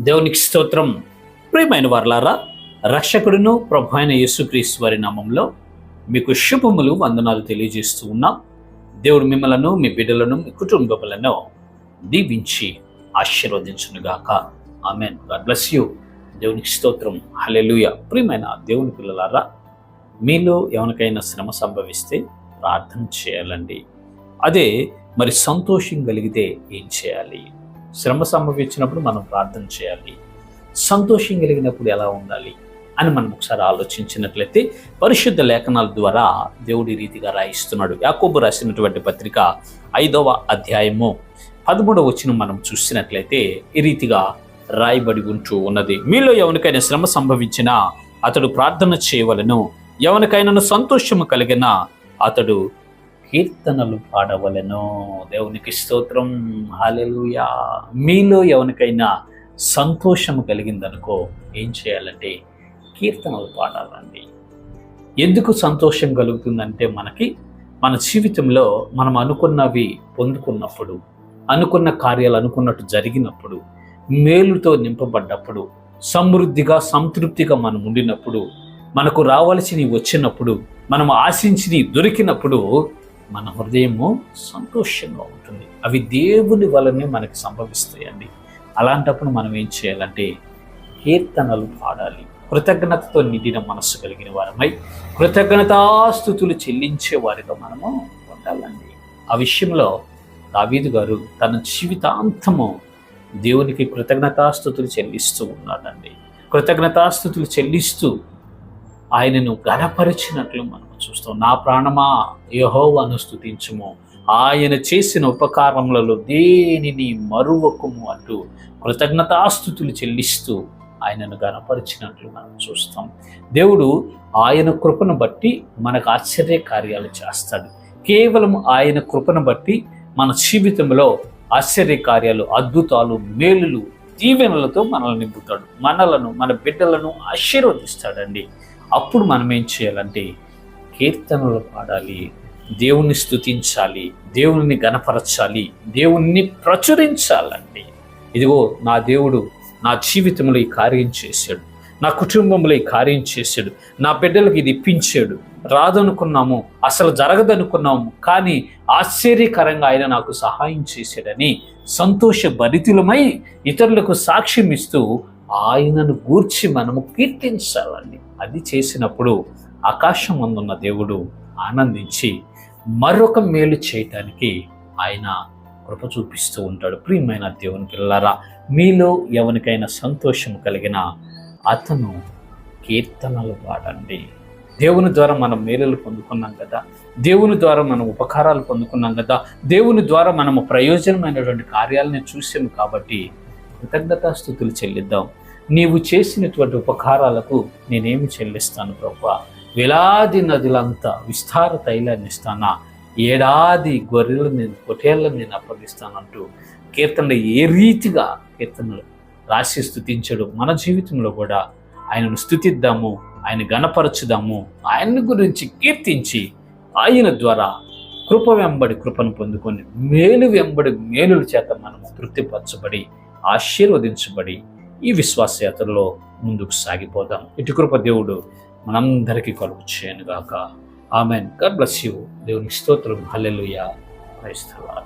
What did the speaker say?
దేవునికి స్తోత్రం. ప్రియమైన వర్లారా రక్షకుడును ప్రభు అయిన యేసుక్రీస్తు వారి నామంలో మీకు శుభములు వందనాలు తెలియజేస్తూ ఉన్నాం. దేవుడు మిమ్మలను మీ బిడ్డలను మీ కుటుంబములను దీవించి ఆశీర్వదించునుగాక. ఆమెన్. God bless you. దేవునికి స్తోత్రం. హలెలుయ ప్రియమైన దేవుని పిల్లలారా మీలో ఎవరికైనా శ్రమ సంభవిస్తే ప్రార్థన చేయాలండి. అదే మరి సంతోషం కలిగితే ఏం చేయాలి? శ్రమ సంభవించినప్పుడు మనం ప్రార్థన చేయాలి. సంతోషం కలిగినప్పుడు ఎలా ఉండాలి అని మనం ఒకసారి ఆలోచించినట్లయితే పరిశుద్ధ లేఖనాల ద్వారా దేవుడి రీతిగా రాయిస్తున్నాడు. యాకోబు రాసినటువంటి పత్రిక ఐదవ అధ్యాయము పదమూడవ వచ్చిన మనం చూసినట్లయితే ఈ రీతిగా రాయబడి ఉంటూ ఉన్నది. మీలో ఎవరికైనా శ్రమ సంభవించినా అతడు ప్రార్థన చేయవలను. ఎవరికైనా సంతోషము కలిగిన అతడు కీర్తనలు పాడవలను. దేవునికి స్తోత్రం. హాలెలుయా మీలో ఎవరికైనా సంతోషం కలిగిందనుకో ఏం చేయాలంటే కీర్తనలు పాడాలండి. ఎందుకు సంతోషం కలుగుతుందంటే మనకి మన జీవితంలో మనం అనుకున్నవి పొందుకున్నప్పుడు అనుకున్న కార్యాలు అనుకున్నట్టు జరిగినప్పుడు మేలుతో నింపబడ్డప్పుడు సమృద్ధిగా సంతృప్తిగా మనం ఉండినప్పుడు మనకు రావాల్సినవి వచ్చినప్పుడు మనం ఆశించినవి దొరికినప్పుడు మన హృదయము సంతోషంగా ఉంటుంది. అవి దేవుని వలనే మనకి సంభవిస్తాయండి. అలాంటప్పుడు మనం ఏం చేయాలంటే కీర్తనలు పాడాలి. కృతజ్ఞతతో నిండిన మనస్సు కలిగిన వారమై కృతజ్ఞతాస్థుతులు చెల్లించే వారితో మనము ఉండాలండి. ఆ విషయంలో దావీదు గారు తన జీవితాంతము దేవునికి కృతజ్ఞతాస్థుతులు చెల్లిస్తూ ఉన్నాడండి. కృతజ్ఞతాస్థుతులు చెల్లిస్తూ ఆయనను గణపరిచినట్లు మనం చూస్తాం. నా ప్రాణమా యహోవాను స్థుతించుము ఆయన చేసిన ఉపకారములలో దేనిని మరువకుము అంటూ కృతజ్ఞతాస్థుతులు చెల్లిస్తూ ఆయనను గణపరిచినట్లు మనం చూస్తాం. దేవుడు ఆయన కృపను బట్టి మనకు ఆశ్చర్య కార్యాలు చేస్తాడు. కేవలం ఆయన కృపను బట్టి మన జీవితంలో ఆశ్చర్య కార్యాలు అద్భుతాలు మేలులు దీవెనలతో మనల్ని నింపుతాడు. మనలను మన బిడ్డలను ఆశీర్వదిస్తాడండి. అప్పుడు మనం ఏం చేయాలంటే కీర్తనలు పాడాలి దేవుణ్ణి స్తుతించాలి దేవుణ్ణి గణపరచాలి దేవుణ్ణి ప్రచురించాలండి. ఇదిగో నా దేవుడు నా జీవితంలో ఈ కార్యం చేశాడు నా కుటుంబంలో ఈ కార్యం చేశాడు నా బిడ్డలకు ఇది ఇప్పించాడు రాదనుకున్నాము అసలు జరగదనుకున్నాము కానీ ఆశ్చర్యకరంగా ఆయన నాకు సహాయం చేశాడని సంతోష భరితులమై ఇతరులకు సాక్ష్యం ఇస్తూ ఆయనను గూర్చి మనము కీర్తించాలండి. అది చేసినప్పుడు ఆకాశం అందున్న దేవుడు ఆనందించి మరొక మేలు చేయటానికి ఆయన కృప చూపిస్తూ ఉంటాడు. ప్రియమైన దేవుని పిల్లరా మీలో ఎవరికైనా సంతోషం కలిగిన అతను కీర్తనలు పాడండి. దేవుని ద్వారా మనం మేలులు పొందుకున్నాం కదా దేవుని ద్వారా మనం ఉపకారాలు పొందుకున్నాం కదా దేవుని ద్వారా మనము ప్రయోజనమైనటువంటి కార్యాలను చూసాము కాబట్టి కృతజ్ఞతాస్థుతులు చెల్లిద్దాం. నీవు చేసినటువంటి ఉపకారాలకు నేనేమి చెల్లిస్తాను ప్రభా? వేలాది నదులంతా విస్తార తైలాన్ని ఇస్తానా? ఏడాది గొర్రెలు నేను పొటేళ్ళను నేను అప్పగిస్తానంటూ కీర్తనలు ఏ రీతిగా కీర్తనలు రాసి స్థుతించడు మన జీవితంలో కూడా. ఆయనను స్థుతిద్దాము ఆయన గణపరచుదాము ఆయన గురించి కీర్తించి ఆయన ద్వారా కృప వెంబడి కృపను పొందుకొని మేలు వెంబడి మేలుల చేత మనము తృప్తిపరచబడి ఆశీర్వదించబడి ఈ విశ్వాసయాత్రలో ముందుకు సాగిపోదాం. ఇటు కృప దేవుడు మనందరికీ కలుగు చేయనుగాక. ఆమెన్. God bless you. దేవుని స్తోత్రం. హల్లెలుయా. క్రైస్తవ